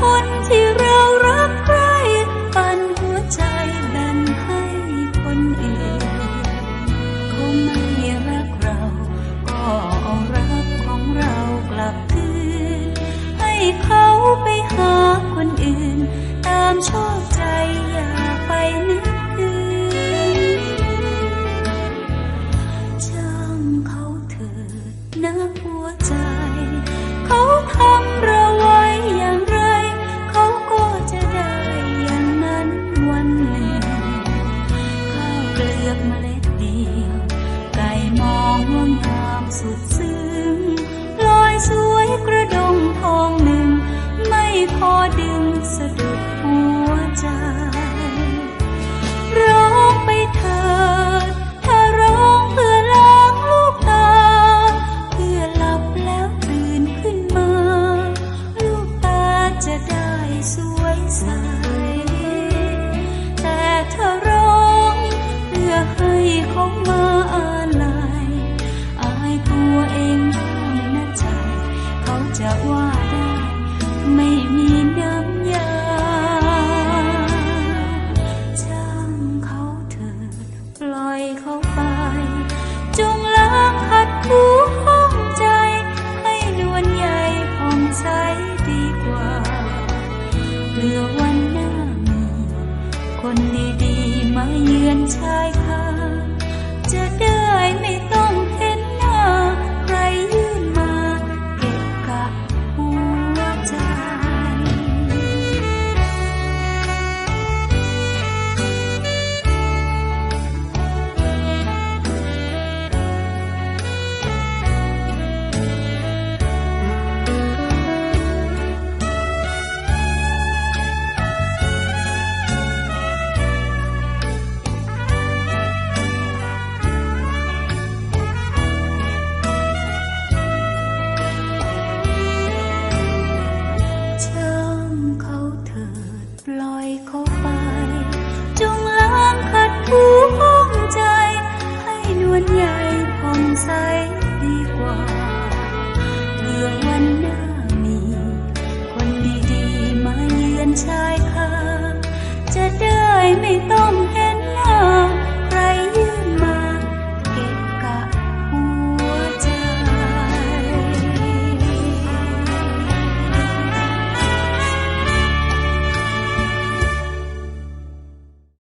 คนที่เรารักใครปันหัวใจแบ่ให้คนอื่นเขาไม่รักเรา ก็เอารักของเรากลับคืน ให้เขาไปหาคนอื่น ตามชอบใจอย่าไปนึก อยเข้าไป จงล้างขัดคูห้องใจ ให้นวลใหญ่ผ่องใสดีกว่าเพื่อวันหน้ามีคนดีๆมาเยือนชาย